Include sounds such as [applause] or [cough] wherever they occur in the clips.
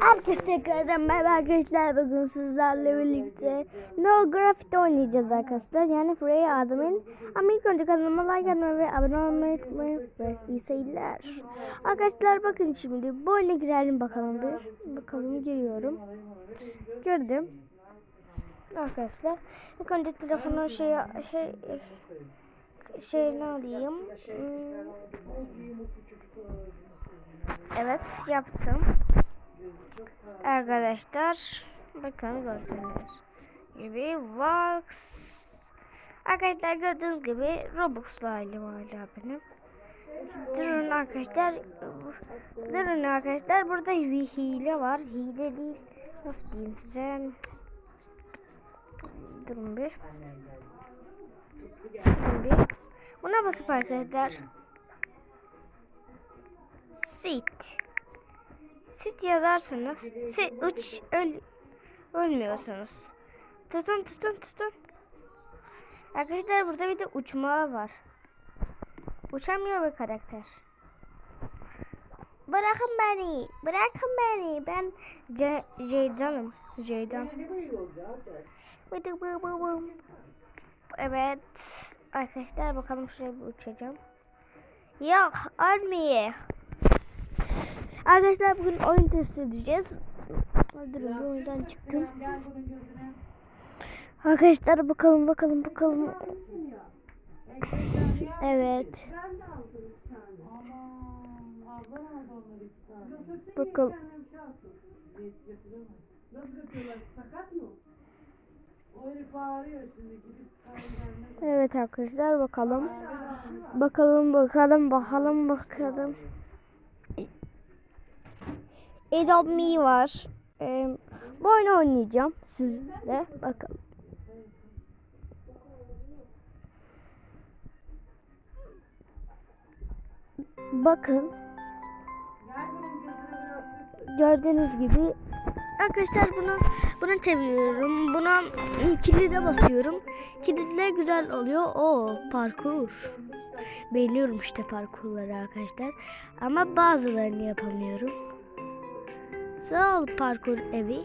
Herkese tekrardan merhaba arkadaşlar. Bugün sizlerle birlikte No Graffiti oynayacağız arkadaşlar. Yani Frey adımın. Ama ilk önce kanalıma like atmayı ve abone olmayı unutmayın. Ve iyi seyirler. Arkadaşlar bakın şimdi bu oyuna girelim bakalım bir. Bakalım giriyorum. Girdim. Arkadaşlar ilk önce telefonu şey şey şey ne alayım? Hmm. Evet yaptım. Arkadaşlar bakın gördüğünüz gibi Vox Arkadaşlar gördüğünüz gibi Robux'la ailem hala benim. Durun arkadaşlar. Durun arkadaşlar. Burada bir hile var. Hile değil. Nasıl diyeyim size? Durun bir. Durun bir. Buna basıp arkadaşlar. Sit. Sit yazarsınız. Sit uç öl ölmüyorsunuz. Tutun tutun tutun. Arkadaşlar burada bir de uçma var. Uçamıyor bir karakter. Bırakın beni. Bırakın beni. Ben C Ceydan'ım. Ceydan. Evet. Arkadaşlar bakalım şuraya bir uçacağım. Yok ölmeye. Arkadaşlar bugün oyun test edeceğiz. Durun bir oyundan çıktım. Arkadaşlar bakalım bakalım bakalım. Evet. Bakalım. Evet arkadaşlar bakalım. Bakalım bakalım bakalım bakalım. Adopt Me var. Ee, bu oyunu oynayacağım sizle. Bakalım. Bakın. Gördüğünüz gibi arkadaşlar bunu bunu çeviriyorum. Buna kilide basıyorum. Kilitler güzel oluyor. O parkur. Beğeniyorum işte parkurları arkadaşlar. Ama bazılarını yapamıyorum. Sağ ol parkur evi.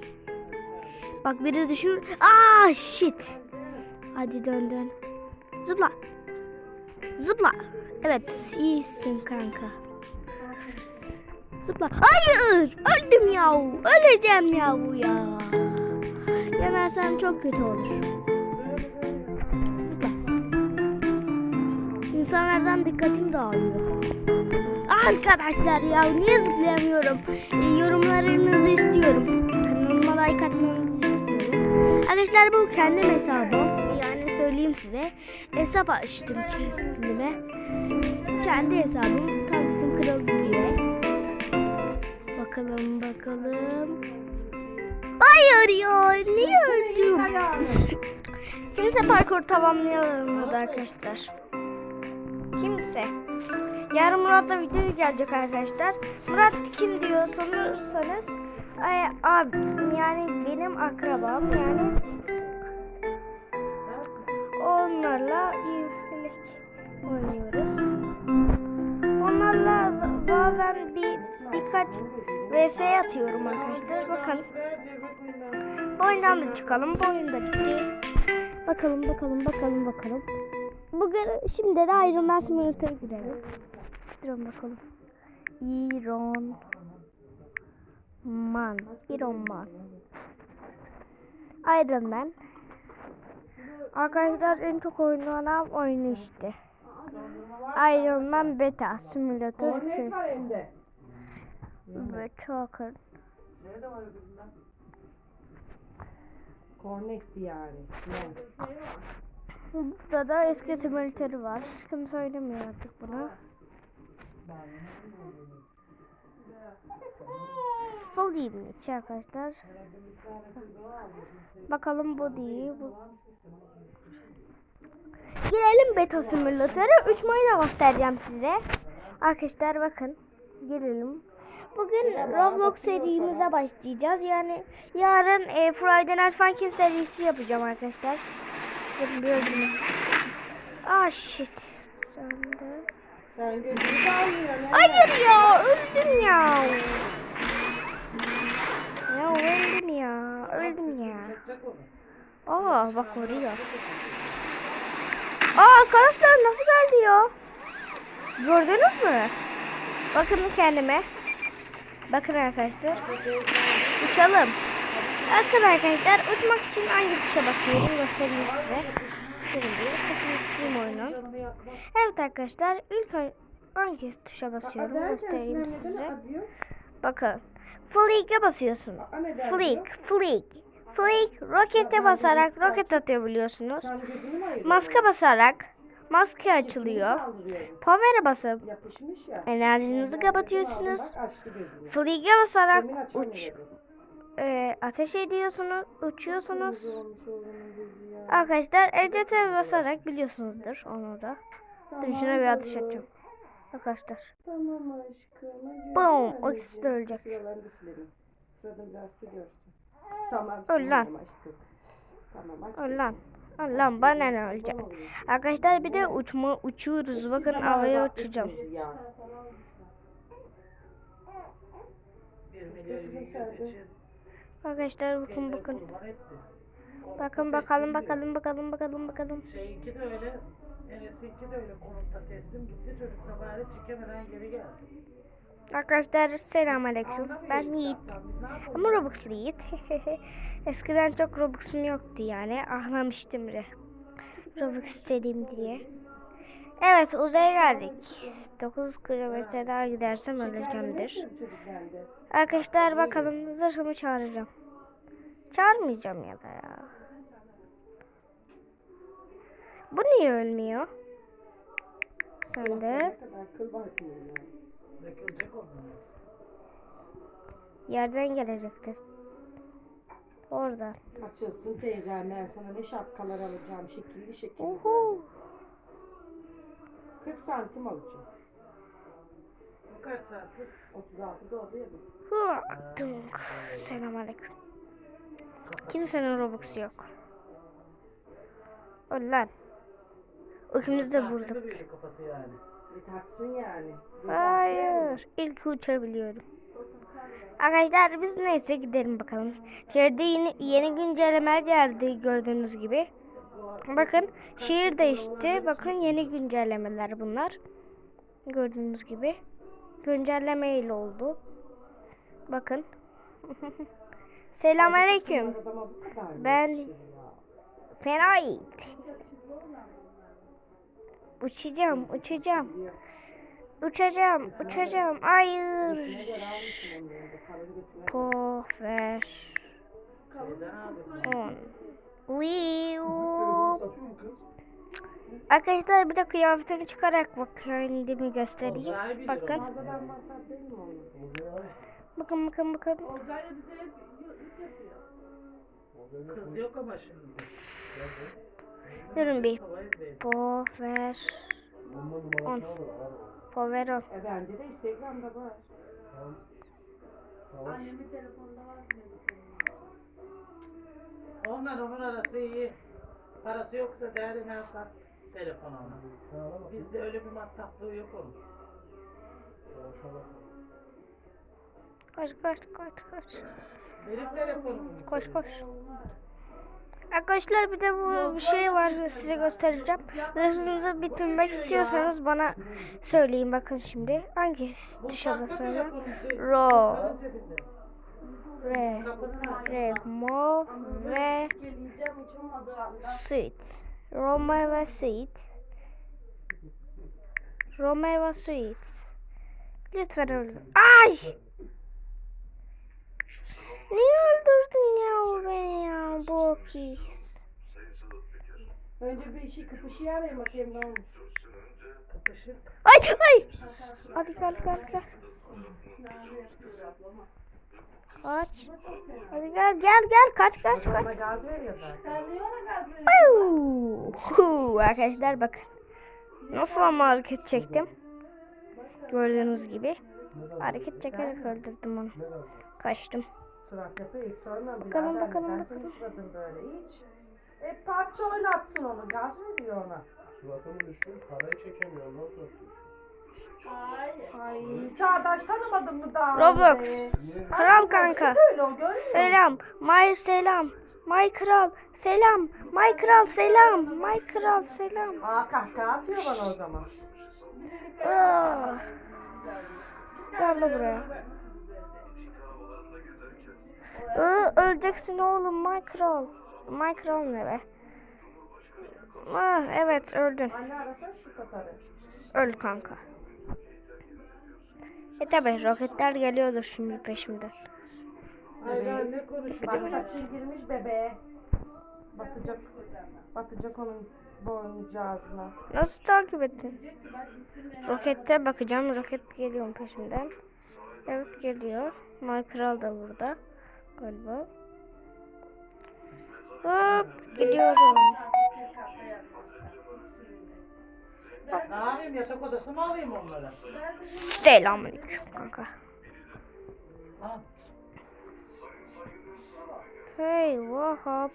Bak biri düşür. Aa shit. Hadi dön dön. Zıpla. Zıpla. Evet iyisin kanka. Zıpla. Hayır. Öldüm ya. Öleceğim ya bu ya. Yanarsam çok kötü olur. Zıpla. İnsanlardan dikkatim dağılıyor. Arkadaşlar ya niye zıplayamıyorum? E, yorumlarınızı istiyorum. Kanalıma like atmanızı istiyorum. Arkadaşlar bu kendim hesabım. Yani söyleyeyim size. Hesap açtım kendime. Kendi hesabım. Tabletim kırıldı diye. Bakalım bakalım. Hayır ya niye öldüm? Kimse parkur tamamlayamadı arkadaşlar. Kimse. Yarın Murat'la video gelecek arkadaşlar. Murat kim diyor sorarsanız ay, abi yani benim akrabam yani onlarla iyilik oynuyoruz. Onlarla bazen bir birkaç vs atıyorum arkadaşlar. Bakın. Bu oyundan da çıkalım. Bu oyunda bitti. Bakalım bakalım bakalım bakalım. Bugün şimdi de Iron Man Simulator'a Durun bakalım. Iron Man. Iron Man. Iron Man. Arkadaşlar en çok oynanan oyunu işte. Iron Man Beta Simulator 2. Ve çok Connect yani. Burada da eski simülatörü var. Kimse oynamıyor artık bunu. Full değil mi içi arkadaşlar? Bakalım bu değil. Bu... Girelim beta simülatöre. 3 Mayı'da göstereceğim size. Arkadaşlar bakın. Girelim. Bugün Roblox serimize başlayacağız. Yani yarın e, Friday Night Funkin serisi yapacağım arkadaşlar. Bakın gördünüz. Ah shit. Sen de. Sen gözünü almıyorsun. Yani. Hayır ya öldüm ya. Ya öldüm ya. Öldüm ya. Aa bak vuruyor. Aa arkadaşlar nasıl geldi ya? Gördünüz mü? Bakın kendime. Bakın arkadaşlar. Uçalım. Bakın arkadaşlar uçmak için hangi tuşa basıyorum göstereyim size. Bir sesini kısayım oyunun. Evet arkadaşlar ilk hangi tuşa basıyorum göstereyim size. Bakın. Flick'e basıyorsun. Flick, flick. Flick, rokete basarak roket atıyor biliyorsunuz. Maske basarak maske açılıyor. Power'e basıp enerjinizi kapatıyorsunuz. Flick'e basarak uç, e, ateş ediyorsunuz, uçuyorsunuz. Arkadaşlar ECT basarak biliyorsunuzdur onu da. Dur şuna bir ateş Tamam edeceğim. Arkadaşlar. Tamam aşkım. Boom, o ikisi de ölecek. Görsün. Tamam. Öl lan. tamam. Tamam bana ne olayım. Arkadaşlar bir de uçma uçuyoruz. Bakın havaya uçacağım. Arkadaşlar bakın bakın. Bakın bakalım bakalım bakalım bakalım bakalım. Şeyinki de öyle. Enes'inki de öyle konutta teslim gitti. Çocuk sabahı çekemeden geri geldi. Arkadaşlar selamünaleyküm. Ben Yiğit. Ama Robux'lu Yiğit. [laughs] Eskiden çok Robux'um yoktu yani. Ahlamıştım re. Robux istedim diye. Evet uzaya geldik. 9 kilometre daha gidersem öleceğimdir. Arkadaşlar bakalım zırhımı çağıracağım. Çağırmayacağım ya da ya. Bu niye ölmüyor? Sen de yerden gelecektir. Orada. Açılsın teyzem ben sana ne şapkalar alacağım şekilli şekilli. Uhu. 40 santim alacağım. Bu kaç saattir? 36 doğdu ya dunk. Selamünaleyküm. Kimsenin Robux'u yok. Öl lan. İkimiz de vurduk. Taksın. Hayır. İlk uçabiliyorum. Arkadaşlar biz neyse gidelim bakalım. Şehirde yeni, yeni güncellemeler geldi gördüğünüz gibi. Bakın şehir değişti. Bakın yeni güncellemeler bunlar. Gördüğünüz gibi. Güncelleme ile oldu. Bakın. [laughs] Selamünaleyküm. Ben-? Fena Yiğit. Uçacağım, uçacağım. Uçacağım, uçacağım. Hayır. Aldım. on. Arkadaşlar bir de kıyafetimi çıkarak bak kendimi göstereyim. Bakın, bakın, bakın, bakın. Kız yok ama şimdi. [laughs] Durun bir. Power on. Power on. E bende de Instagram'da var. Onunla onun arası iyi. Parası yoksa derdine sat telefon ona. Bizde öyle bir mattaplığı yok onun. Koş, koş, koş, koş. Benim telefonum. Koş, koş. Arkadaşlar bir de bu bir şey var size göstereceğim. Hırsınızı bitirmek istiyorsanız bana söyleyin bakın şimdi. Hangi tuşa basıyorum? Ro, re, re, mo ve suite. Roma ve suite. Roma ve suite. Lütfen. Ay! Niye öldürdün ya beni ya bu kız? Önce bir işi kıpışı arayayım bakayım ne olmuş. Kapışık. Ay ay. Hadi gel gel gel. Kaç. Hadi gel gel gel kaç kaç kaç. Huu. Arkadaşlar bakın. Nasıl ama hareket çektim. Gördüğünüz gibi. Hareket çekerek öldürdüm onu. Kaçtım. Surat yapıyor hiç sorma. Bakalım, birader, bakalım, Ben bakalım. senin suratın böyle hiç. E parça oynatsın onu. Gaz veriyor ona. Suratını düşün, parayı çekemiyor. Nasıl yapıyorsun? Ay Çağdaş tanımadın mı daha Roblox. önce? Kral kanka. Böyle o görmüyor musun? Selam. Mahir selam. May Kral selam. May Kral selam. May Kral selam. Aa kahkaha atıyor bana o zaman. Ah. Gel de buraya. Iı, öleceksin oğlum. May Kral ne be? Ah, evet öldün. Anne arasana şu Tatar'ı. Öl kanka. E tabi roketler geliyordur şimdi peşimden. Hayır ne konuşuyor? Bak saçı girmiş bebeğe. Bakacak. Bakacak onun boynucağızına. Nasıl takip ettin? Rokette bakacağım. Roket geliyor peşimden. Evet geliyor. May Kral da burada. Galiba. Hop gidiyorum. Ne yapayım yatak odası mı alayım onlara? Selamünaleyküm kanka. Ha. Hey onları?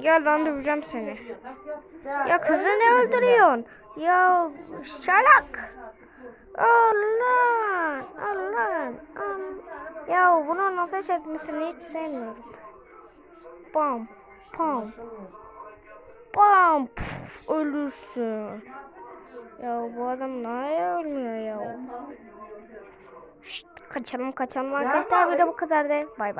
Gel lan döveceğim seni. Ya kızı ne öldürüyorsun? Ya şalak. Allah. Allah. Allah. Ya bunun ateş etmesini hiç sevmiyorum. Bam. Pam. Bam. Puf, ölürsün. Ya bu adam niye ölmüyor ya? Şşt, kaçalım kaçalım arkadaşlar. De bu kadar da. Bay bay.